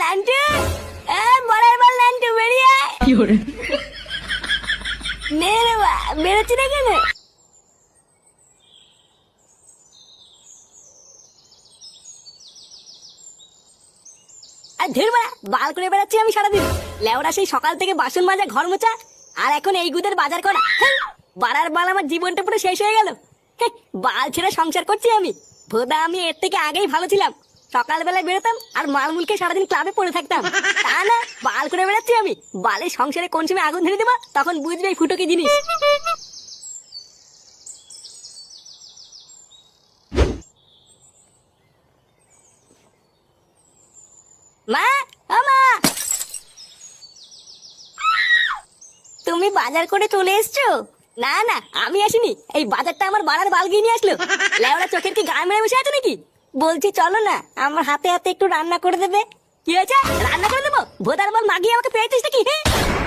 নান্টু। এ বড়াই বল নান্টু বেরিয়ে আয়। নে রে বা বেরোচ্ছি না কেন আর বাল করে বেড়াচ্ছি আমি সারাদিন। লেওরা সেই সকাল থেকে বাসন মাজা ঘর মোছা আর এখন এই গুদের বাজার করা। বাড়ার বাল আমার জীবনটা পুরো শেষ হয়ে গেল। বাল ছেড়ে সংসার করছি আমি। ভোদা আমি এর থেকে আগেই ভালো ছিলাম। সকালবেলায় বেরোতাম আর মালমুলকে সারাদিন ক্লাবে পড়ে থাকতাম। তা না, বাল করে বেড়াচ্ছি আমি। বালের সংসারে কোন সময় আগুন ধরে দেবো, তখন বুঝবে ফুটো কি জিনিস মা তুমি বাজার করে চলে এসছো? না না, আমি আসিনি। এই বাজারটা আমার বাড়ার বাল গিয়ে নিয়ে আসলো। লেওড়া চোখের কি গায়ে মেরে বসে আছে নাকি? বলছি চলো না আমার হাতে হাতে একটু রান্না করে দেবে। কি হয়েছে? রান্না করে দেবো? ভোদার বল মাগিয়ে আমাকে পেয়েছিস নাকি?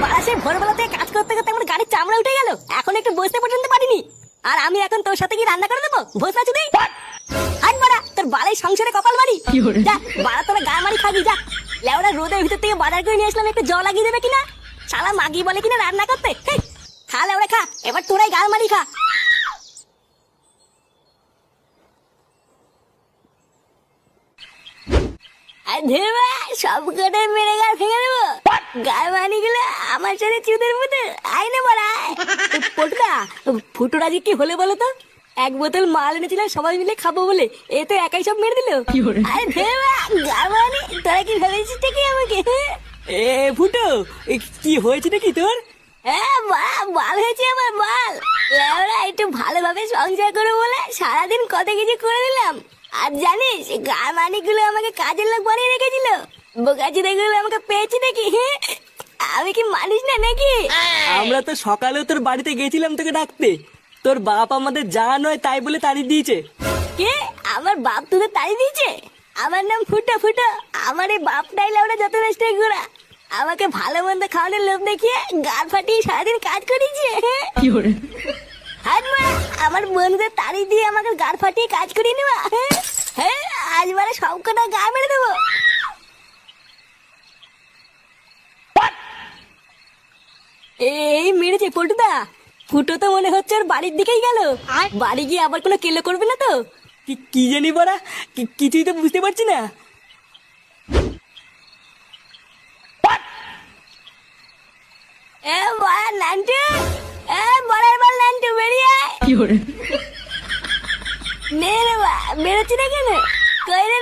বাড়া সে ভোরবেলা থেকে কাজ করতে করতে আমার গাড়ির চামড়া উঠে গেল। এখন একটু বসতে পর্যন্ত পারিনি। আর আমি এখন তোর সাথে কি রান্না করে দেবো? ভোসা চুদি হাট বাড়া তোর সংসারে কপাল মারি যা বাড়া তোরা গা মারি খাবি যা। লেওড়া রোদের ভিতর থেকে বাজার করে নিয়ে আসলাম একটু জল লাগিয়ে দেবে কিনা? শালা মাগি বলে কিনা রান্না করতে? খা লেওড়া খা এবার তোরাই গাল মারি খা। ধেবা সব কটা মেরে গাল ভেঙে দেবো। গালগুলো আমার সাথে চুদের মতো আয় না বড়। পটুদা ফুটোরা যে কি হলে বলো তো? এক বোতল মাল এনেছিলাম সবাই মিলে খাব বলে। এ তো একাই সব মেরে দিল। আরে ধেবা তোরা কি ভেবেছিস কি আমাকে? এ ফুটো কি হয়েছে নাকি তোর? হ্যাঁ বাল হয়েছে আমার বাল। একটু ভালোভাবে সংসার করে বলে সারাদিন কত কিছু করে দিলাম। আর জানিস গার মানিকগুলো আমাকে কাজের লোক বানিয়ে রেখেছিল। বোকাচিদাগুলো আমাকে পেয়েছি নাকি? আমি কি মানুষ না নাকি? আমরা তো সকালেও তোর বাড়িতে গেছিলাম তোকে ডাকতে। তোর বাপ আমাদের যা নয় তাই বলে তাড়িয়ে দিয়েছে। কে? আমার বাপ তোদের তাই দিয়েছে? আমার নাম ফুটো ফুটো। আমার এই বাপটাই লেওরা যত নষ্ট ঘোরা আমাকে ভালো মন্দ খাওয়ানোর লোভ দেখিয়ে গাল ফাটিয়ে সারাদিন কাজ করিয়েছে। হ্যাঁ? হাত মা আমার বন্ধুদের তাড়ি দিয়ে আমাকে গাড় ফাটিয়ে কাজ করিয়ে নেবা কটা গা মেরে দেবো। এই মেরেছে পল্টুদা। ফুটো তো মনে হচ্ছে ওর বাড়ির দিকেই গেল। বাড়ি গিয়ে আবার কোনো কেলো করবে না তো? কি কি জানি বড়া কিছুই তো বুঝতে পারছি না। এ বড় নান্টু এ বড় বল নান্টু বেরিয়ে বা বেরোচ্ছি না কেন? কই রে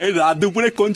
এই দুপুরে কোন